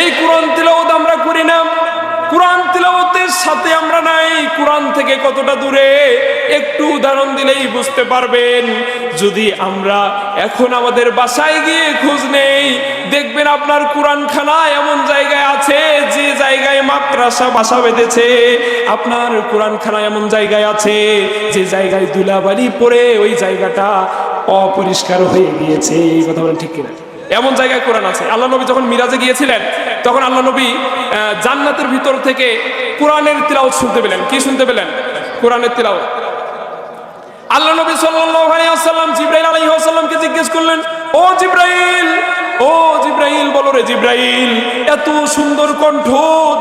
এই কোরআন তিলাওয়াত আমরা করি না। কোরআন তিলাওয়াতের সাথে আমরা নাই। কোরআন থেকে কতটা দূরে? একটু উদাহরণ দিলেই বুঝতে পারবেন। যদি আমরা এখন আমাদের বাসায় গিয়ে খোঁজ নেই, দেখবেন আপনার কোরআনখানা এমন জায়গায় আছে, যে জায়গায় মাদ্রাসা বাসা বেঁধেছে। আপনার কোরআন খানা এমন জায়গায় আছে, যে জায়গায় দুলাবালি পড়ে ওই জায়গাটা অপরিষ্কার হয়ে গিয়েছে। এই কথা বলেন ঠিক কিনা? এমন জায়গায় কোরআন আছে। আল্লাহ নবী যখন মিরাজে গিয়েছিলেন, তখন আল্লাহ নবী জান্নাতের ভিতর থেকে কোরআনের তিলাওয়াত শুনতে পেলেন। কি শুনতে পেলেন? কোরআনের তিলাওয়াত। আল্লাহ নবী ওয়াসাল্লাম জিব্রাইল সালামকে জিজ্ঞেস করলেন, ও জিব্রাইল ও জিব্রাইল, বলো রে জিব্রাইল, এত সুন্দর কণ্ঠ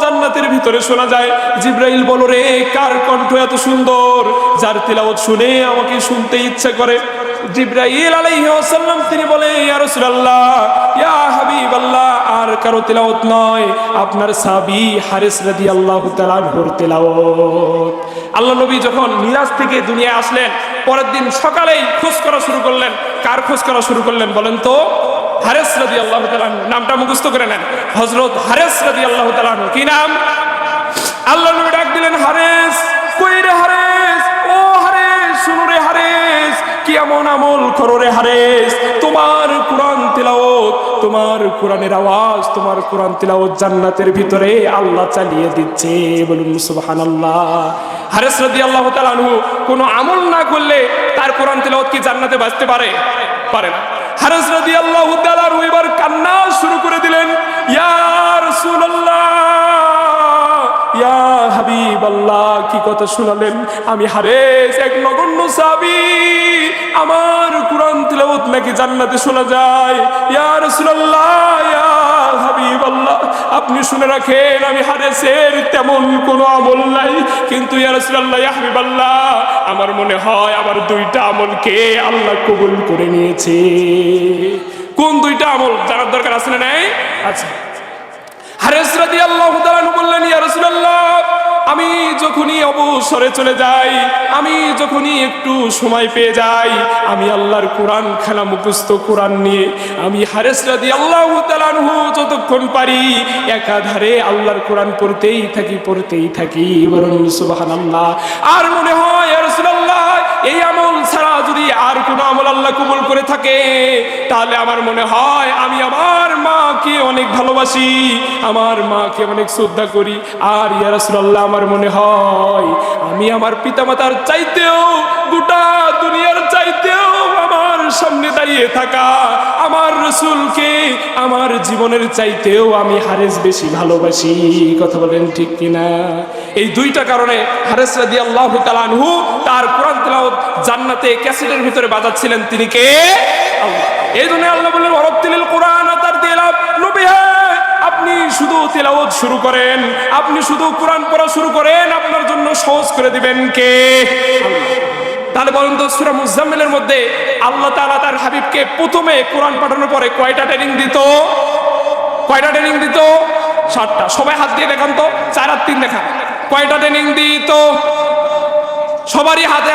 জান্নাতের ভিতরে শোনা যায়। জিব্রাইল, বলো রে, কার কণ্ঠ এত সুন্দর? যার তিলাওয়াত শুনে আমাকে শুনতে ইচ্ছা করে। জিব্রাইল আলাইহি তিনি বলে ইয়া রাসূলুল্লাহ, ইয়া হাবিবাল্লাহ, আর কারও তিলাওয়াত নয়। আপনার সাবি হারিস রাদিয়াল্লাহু তাআলা আনহুর তিলাওয়াত। আল্লাহ নবী যখন মিরাজ থেকে দুনিয়ায় আসলেন, পরের দিন সকালেই খোঁজ করা শুরু করলেন। কার খোঁজ করা শুরু করলেন বলেন তো? হারেস রাদি আল্লাহ নামটা মুখস্থ করে নেন। হজরত হারেস রাদি আল্লাহ কি নাম? আল্লাহ নবী ডাক দিলেন, হারেস, কই রে হারেস? আমল করো রে হারেস, তোমার কোরআন তিলাওত তোমার কোরআনের আওয়াজ, তোমার কোরআন তিলাওত জান্নাতের ভিতরে আল্লাহ চালিয়ে দিচ্ছে। বলুন সুবহানাল্লাহ। হারেস রাদি আল্লাহ তালানহু কোনো আমল না করলে তার কোরআন তিলাওত কি জান্নাতে বাঁচতে পারে? পারে না। হারেস রাদি আল্লাহ তালানহু এবার কান্না শুরু করে দিলেন, ইয়া হাবিব আল্লাহ কি কথা শুনালেন? আমি হারেস এক নগণ্য সাবি আমার নাকি জান্নাতে শোনা যায়। হাবিব আল্লাহ, আপনি শুনে রাখেন, আমি হারেসের তেমন কোনো আমল নাই। কিন্তু ইয়া রাসূলুল্লাহ, ইয়া আল্লাহ, আমার মনে হয় আমার দুইটা আমলকে আল্লাহ কবুল করে নিয়েছে। কোন দুইটা আমল জানার দরকার আছে না নাই? আচ্ছা। হারেস রাদিয়াল্লাহু আমি যখনই অবসরে চলে যাই, আমি যখনই একটু সময় পেয়ে যাই, আমি আল্লাহর কোরআন খানা মুখস্থ কোরআন নিয়ে, আমি হারেস রাদিয়াল্লাহু তাআলা আনহু যতক্ষণ পারি, একাধারে আল্লাহর কোরআন পড়তেই থাকি পড়তেই থাকি আর মনে হয় এই আমল ছাড়া যদি আর কোনো আমল আল্লাহ কবুল করে থাকে, তাহলে আমার মনে হয়, আমি আমার মাকে অনেক ভালোবাসি, আমার মাকে অনেক শ্রদ্ধা করি। আর ইয়া রাসূলুল্লাহ, আমার মনে হয় আমি আমার পিতামাতার চাইতেও, গোটা দুনিয়ার চাইতেও আমার সামনে দাঁড়িয়ে থাকা, আমার রসুলকে আমার জীবনের চাইতেও আমি হারেস বেশি ভালোবাসি। কথা বলেন ঠিক কিনা? এই দুইটা কারণে হারেস রাদি আল্লাহ তালানহু তার কোরআন জান্নাতে ক্যাসেটের ভিতরে বাজাচ্ছিলেন তিনি কে? এই জন্য আল্লাহ বললেন অরত্তিলিল কোরআন আপনি শুধু তেলাওয়াত শুরু করেন, আপনি শুধু কোরআন পড়া শুরু করেন, আপনার জন্য সহজ করে দিবেন কে? তাহলে বলুন তো, সুরা মুজাম্মিলের মধ্যে আল্লাহ তাআলা তার হাবিবকে প্রথমে কোরআন পাঠানোর পরে কয়টা ট্রেনিং দিত? কয়টা ট্রেনিং দিত? সাতটা। সবাই হাত দিয়ে দেখান তো, চার আর তিন দেখা কয়টা ট্রেনিং দিত? সবারই হাতে